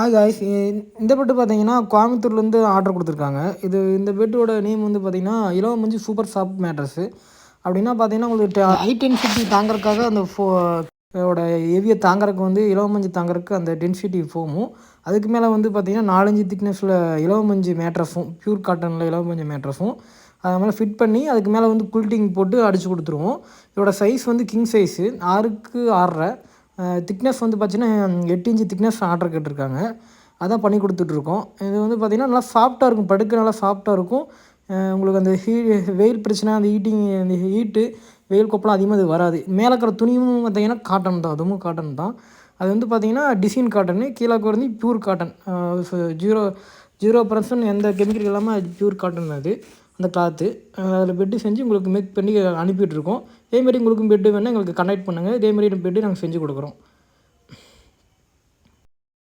ஆ guys இந்த bed பார்த்தீங்கன்னா கோயம்புத்தூர்லேருந்து ஆர்டர் கொடுத்துருக்காங்க. இது இந்த பெட்டோட நேம் வந்து பார்த்தீங்கன்னா இலவ மஞ்சு சூப்பர் சாஃப்ட் மேட்ரஸு அப்படின்னா பார்த்தீங்கன்னா உங்களுக்கு ஹை டென்சிட்டி தாங்கறதுக்காக அந்த ஃபோ ஓட ஹெவியை தாங்கறதுக்கு வந்து இலவ மஞ்சு தாங்கறதுக்கு அந்த டென்சிட்டி ஃபோமும் அதுக்கு மேலே வந்து பார்த்தீங்கன்னா நாலஞ்சு திக்னஸில் இலவ மஞ்சு மேட்ரஸும் பியூர் காட்டனில் இலவ மஞ்சு மேட்ரஸும் அது மேலே ஃபிட் பண்ணி அதுக்கு மேலே வந்து குல்ட்டிங் போட்டு அடித்து கொடுத்துருவோம். இதோட சைஸ் வந்து கிங் சைஸு ஆறுக்கு ஆறரை. திக்னஸ் வந்து பார்த்தீங்கன்னா எட்டு இன்ச்சு திக்னஸ் ஆர்டர் கேட்டிருக்காங்க. அதான் பண்ணி கொடுத்துட்ருக்கோம். இது வந்து பார்த்திங்கன்னா நல்லா சாஃப்ட்டாக இருக்கும். படுக்க நல்லா சாஃப்ட்டாக இருக்கும். உங்களுக்கு அந்த ஹீ வெயில் பிரச்சனை அந்த ஹீட்டிங் அந்த ஹீட்டு வெயில் கொப்பெல்லாம் அதிகமாக அது வராது. மேலே இருக்கிற துணியும் பார்த்தீங்கன்னா காட்டன் தான். அதுவும் காட்டன் தான். அது வந்து பார்த்திங்கன்னா டிசைன் காட்டனு கீழே வந்து pure cotton zero zero percent எந்த கெமிக்கல் இல்லாமல் அது பியூர் காட்டன் அது. அந்த கிளாத்து அதில் பெட்டு செஞ்சு உங்களுக்கு மேக் பண்ணி அனுப்பிட்டுருக்கோம் இதேமாரி உங்களுக்கு பெட்டு வேணால் எங்களுக்கு கனெக்ட் பண்ணுங்கள் இதேமாரி பெட்டு நாங்கள் செஞ்சு கொடுக்குறோம்.